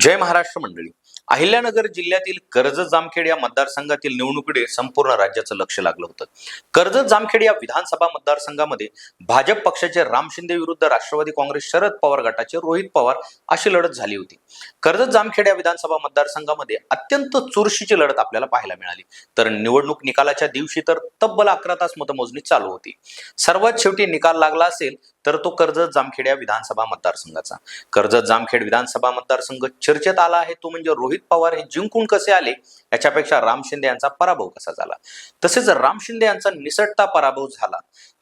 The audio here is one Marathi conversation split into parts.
जय महाराष्ट्र मंडळी. अहिल्यानगर जिल्ह्यातील कर्जत जामखेड या मतदारसंघातील निवडणुकीकडे संपूर्ण राज्याचं लक्ष लागलं होतं. कर्जत जामखेड या विधानसभा मतदारसंघामध्ये भाजप पक्षाचे राम शिंदे विरुद्ध राष्ट्रवादी काँग्रेस शरद पवार गटाचे रोहित पवार अशी लढत झाली होती. कर्जत जामखेड या विधानसभा मतदारसंघामध्ये अत्यंत चुरशीची लढत आपल्याला पाहायला मिळाली. तर निवडणूक निकालाच्या दिवशी तर तब्बल अकरा तास मतमोजणी चालू होती. सर्वात शेवटी निकाल लागला असेल तर तो कर्जत जामखेड या विधानसभा मतदारसंघाचा. कर्जत जामखेड विधानसभा मतदारसंघ चर्चेत आला आहे. तो म्हणजे रोहित पवार. हे जिंकून कसे आले? याच्यापेक्षा राम शिंदे यांचा पराभव कसा झाला? तसेच राम शिंदे यांचा निसटता पराभव झाला.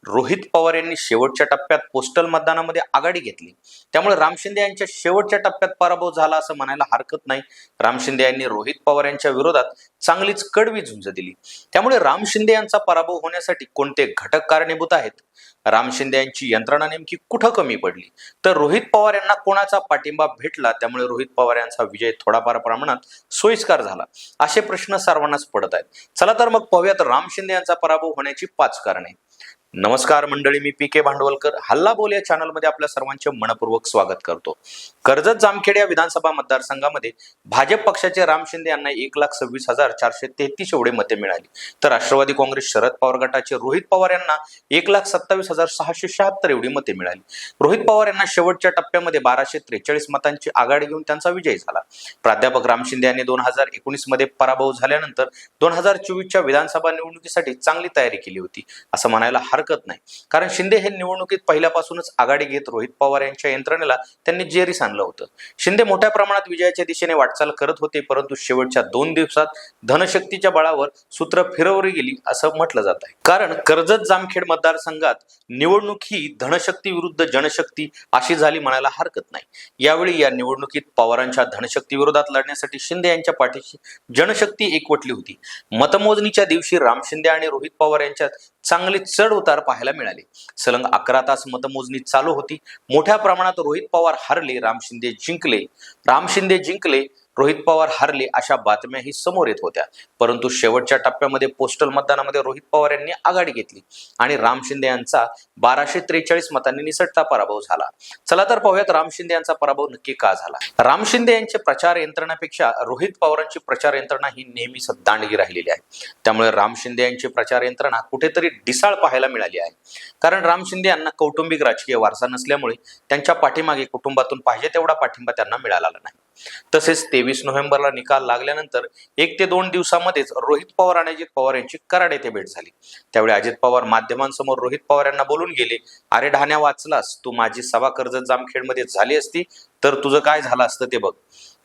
रोहित पवार यांनी शेवटच्या टप्प्यात पोस्टल मतदानामध्ये आघाडी घेतली. त्यामुळे राम शिंदे यांच्या शेवटच्या टप्प्यात पराभव झाला असं म्हणायला हरकत नाही. राम शिंदे यांनी रोहित पवार यांच्या विरोधात चांगलीच कडवी झुंज दिली. त्यामुळे राम शिंदे यांचा पराभव होण्यासाठी कोणते घटक कारणीभूत आहेत? राम शिंदे यांची यंत्रणा नेमकी कुठं कमी पडली? तर रोहित पवार यांना कोणाचा पाठिंबा भेटला? त्यामुळे रोहित पवार यांचा विजय थोडाफार प्रमाणात सोयीस्कार झाला. असे प्रश्न सर्वांनाच पडत आहेत. चला तर मग पाहूयात राम शिंदे यांचा पराभव होण्याची पाच कारणे. नमस्कार मंडळी मी पी के भांडवलकर. हल्ला बोल या चॅनलमध्ये आपल्या सर्वांचे मनपूर्वक स्वागत करतो. कर्जत जामखेड या विधानसभा मतदारसंघामध्ये भाजप पक्षाचे राम शिंदे यांना एक लाख सव्वीस हजार चारशे तेहतीस एवढे मते मिळाली. तर राष्ट्रवादी काँग्रेस शरद पवार गटाचे रोहित पवार यांना एक लाख सत्तावीस हजार सहाशे शहात्तर एवढी मते मिळाली. रोहित पवार यांना शेवटच्या टप्प्यामध्ये बाराशे त्रेचाळीस मतांची आघाडी घेऊन त्यांचा विजय झाला. प्राध्यापक राम शिंदे यांनी दोन हजार एकोणीसमध्ये पराभव झाल्यानंतर दोन हजार चोवीसच्या विधानसभा निवडणुकीसाठी चांगली तयारी केली होती. असं म्हणायला हर हरकत नाही. कारण शिंदे हे निवडणुकीत पहिल्यापासूनच आघाडी घेत रोहित पवार यांच्या यंत्रणेला त्यांनी जेरीस आणलं होतं. शिंदे मोठ्या प्रमाणात विजयाच्या दिशेने वाटचाल करत होते परंतु शेवटच्या दोन दिवसात धनशक्तीच्या बळावर सूत्र फिरवली गेली असं म्हटलं जात आहे. कारण कर्जत जामखेड मतदारसंघात निवडणूक ही धनशक्ती विरुद्ध जनशक्ती अशी झाली म्हणायला हरकत नाही. यावेळी या निवडणुकीत पवारांच्या धनशक्ती विरोधात लढण्यासाठी शिंदे यांच्या पाठीशी जनशक्ती एकवटली होती. मतमोजणीच्या दिवशी राम शिंदे आणि रोहित पवार यांच्यात चांगली चढ होता उतार पाहायला मिळाले. सलग अकरा तास मतमोजणी चालू होती. मोठ्या प्रमाणात रोहित पवार हरले राम शिंदे जिंकले. राम शिंदे जिंकले रोहित पवार हरले अशा बातम्याही समोर येत होत्या. परंतु शेवटच्या टप्प्यामध्ये पोस्टल मतदानामध्ये रोहित पवार यांनी आघाडी घेतली आणि राम शिंदे यांचा बाराशे त्रेचाळीस मतांनी निसटता पराभव झाला. चला तर पाहूयात राम शिंदे यांचा पराभव नक्की का झाला? राम शिंदे यांचे प्रचार यंत्रणापेक्षा रोहित पवारांची प्रचार यंत्रणा ही नेहमीच दांडगी राहिलेली आहे. त्यामुळे राम शिंदे यांची प्रचार यंत्रणा कुठेतरी डिसाळ पाहायला मिळाली आहे. कारण राम शिंदे यांना कौटुंबिक राजकीय वारसा नसल्यामुळे त्यांच्या पाठीमागे कुटुंबातून पाहिजे तेवढा पाठिंबा त्यांना मिळाला नाही. तसेच तेवीस नोव्हेंबरला निकाल लागल्यानंतर एक ते दोन दिवसामध्येच रोहित पवार आणि अजित पवार यांची कराड येथे भेट झाली. त्यावेळी अजित पवार माध्यमांसमोर रोहित पवार यांना बोलून गेले अरे ढाण्या वाचलास तू माझी सभा कर्जत जामखेडमध्ये झाली असती तर तुझं काय झालं असतं ते बघ.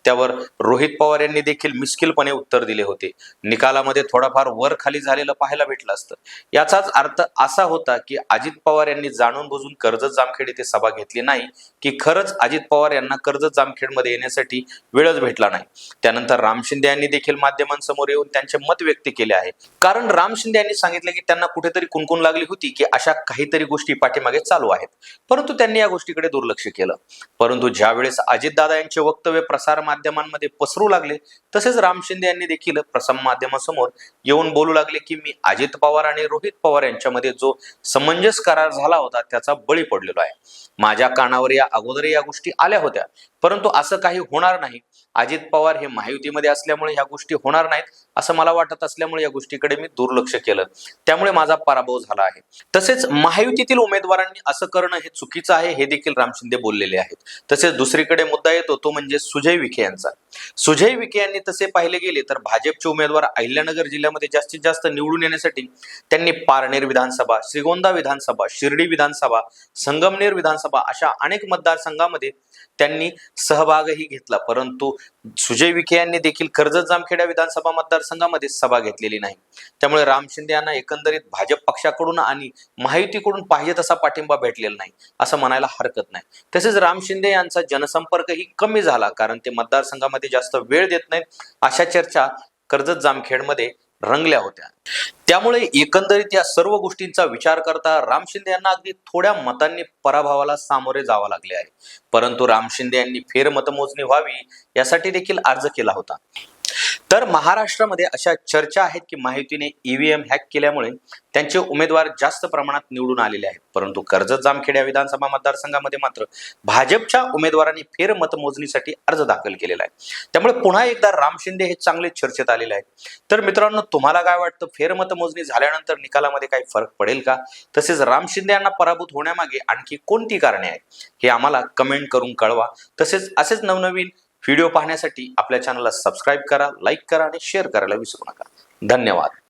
त्यावर रोहित पवार यांनी देखील मिस्किलपणे उत्तर दिले होते. निकालामध्ये थोडाफार वर खाली झालेलं पाहायला भेटलं असतं. याचाच अर्थ असा होता की अजित पवार यांनी जाणून बुजून कर्जत जामखेड येथे सभा घेतली नाही की खरंच अजित पवार यांना कर्जत जामखेडमध्ये येण्यासाठी वेळच भेटला नाही. त्यानंतर राम शिंदे यांनी देखील माध्यमांसमोर येऊन त्यांचे मत व्यक्त केले आहे. कारण राम शिंदे यांनी सांगितले की त्यांना कुठेतरी कुणकुण लागली होती की अशा काहीतरी गोष्टी पाठीमागे चालू आहेत. परंतु त्यांनी या गोष्टीकडे दुर्लक्ष केलं. परंतु ज्यावेळेस अजितदादा यांचे वक्तव्य प्रसार माध्यमांमध्ये पसरू लागले. तसेच राम शिंदे यांनी देखील प्रसार माध्यमासमोर येऊन बोलू लागले की मी अजित पवार आणि रोहित पवार यांच्यामध्ये जो समंजस करार झाला होता त्याचा बळी पडलेलो आहे. माझ्या कानावर या अगोदर या गोष्टी आल्या होत्या. परंतु असं काही होणार नाही. अजित पवार हे महायुतीमध्ये असल्यामुळे ह्या गोष्टी होणार नाहीत असं मला वाटत असल्यामुळे या गोष्टीकडे मी दुर्लक्ष केलं. त्यामुळे माझा पराभव झाला आहे. तसेच महायुतीतील उमेदवारांनी असं करणं हे चुकीचं आहे हे देखील राम शिंदे बोललेले आहेत. तसेच दुसरीकडे मुद्दा येतो तो म्हणजे सुजय विखे यांचा सुजय विखे यांनी तसे पाहिले गेले तर भाजपचे उमेदवार अहिल्यानगर जिल्ह्यामध्ये जास्तीत जास्त निवडून येण्यासाठी त्यांनी पारनेर विधानसभा श्रीगोंदा विधानसभा शिर्डी विधानसभा संगमनेर विधानसभा अशा अनेक मतदारसंघामध्ये त्यांनी सहभागही घेतला. परंतु सुजय विखे यांनी देखील कर्जत जामखेडा विधानसभा मतदारसंघामध्ये सभा घेतलेली नाही. त्यामुळे राम शिंदे यांना एकंदरीत भाजप पक्षाकडून आणि महायुतीकडून पाहिजे तसा पाठिंबा भेटलेला नाही असं म्हणायला हरकत नाही. तसेच राम शिंदे यांचा जनसंपर्कही कमी झाला कारण ते मतदारसंघामध्ये जास्त वेळ देत नाहीत अशा चर्चा कर्जत जामखेडमध्ये रंगल्या होत्या. त्यामुळे एकंदरीत या सर्व गोष्टींचा विचार करता राम शिंदे यांना अगदी थोड्या मतांनी पराभवाला सामोरे जावं लागले आहे. परंतु राम शिंदे यांनी फेरमतमोजणी व्हावी यासाठी देखील अर्ज केला होता. तर महाराष्ट्रामध्ये अशा चर्चा आहेत की माहितीने ईव्हीएम हॅक केल्यामुळे त्यांचे उमेदवार जास्त प्रमाणात निवडून आलेले आहेत. परंतु कर्जत जामखेड्या विधानसभा मतदारसंघामध्ये मात्र भाजपच्या उमेदवारांनी फेर मतमोजणीसाठी अर्ज दाखल केलेला आहे. त्यामुळे पुन्हा एकदा राम शिंदे हे चांगले चर्चेत आलेले आहेत. तर मित्रांनो तुम्हाला काय वाटतं? फेर मतमोजणी झाल्यानंतर निकालामध्ये काही फरक पडेल का? तसेच राम शिंदे यांना पराभूत होण्यामागे आणखी कोणती कारणे आहेत? हे आम्हाला कमेंट करून कळवा. तसेच असेच नवनवीन व्हिडिओ पाहण्यासाठी आपल्या चॅनलला सबस्क्राईब करा लाईक करा आणि शेअर करायला विसरू नका. धन्यवाद.